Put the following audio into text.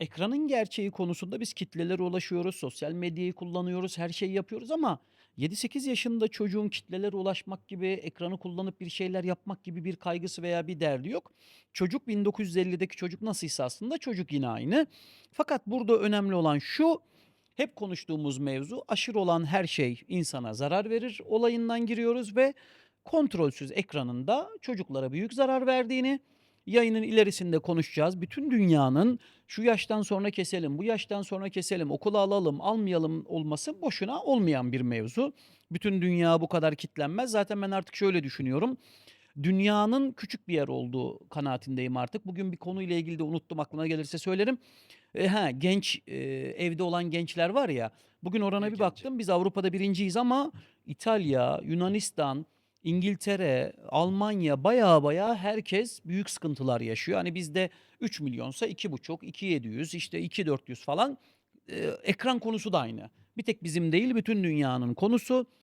Ekranın gerçeği konusunda biz kitlelere ulaşıyoruz, sosyal medyayı kullanıyoruz, her şeyi yapıyoruz ama 7-8 yaşında çocuğun kitlelere ulaşmak gibi, ekranı kullanıp bir şeyler yapmak gibi bir kaygısı veya bir derdi yok. Çocuk 1950'deki çocuk nasılsa aslında çocuk yine aynı. Fakat burada önemli olan şu, hep konuştuğumuz mevzu aşırı olan her şey insana zarar verir olayından giriyoruz ve kontrolsüz ekranın da çocuklara büyük zarar verdiğini, yayının ilerisinde konuşacağız. Bütün dünyanın şu yaştan sonra keselim, bu yaştan sonra keselim, okula alalım, almayalım olması boşuna olmayan bir mevzu. Bütün dünya bu kadar kitlenmez. Zaten ben artık şöyle düşünüyorum. Dünyanın küçük bir yer olduğu kanaatindeyim artık. Bugün bir konuyla ilgili de unuttum aklıma gelirse söylerim. E, ha, genç e, evde olan gençler var ya. Bugün orana bir baktım. Biz Avrupa'da birinciyiz ama İtalya, Yunanistan, İngiltere, Almanya baya baya herkes büyük sıkıntılar yaşıyor. Hani bizde 3 milyonsa 2,5, 2,700 işte 2,400 falan. Ee, ekran konusu da aynı. Bir tek bizim değil bütün dünyanın konusu.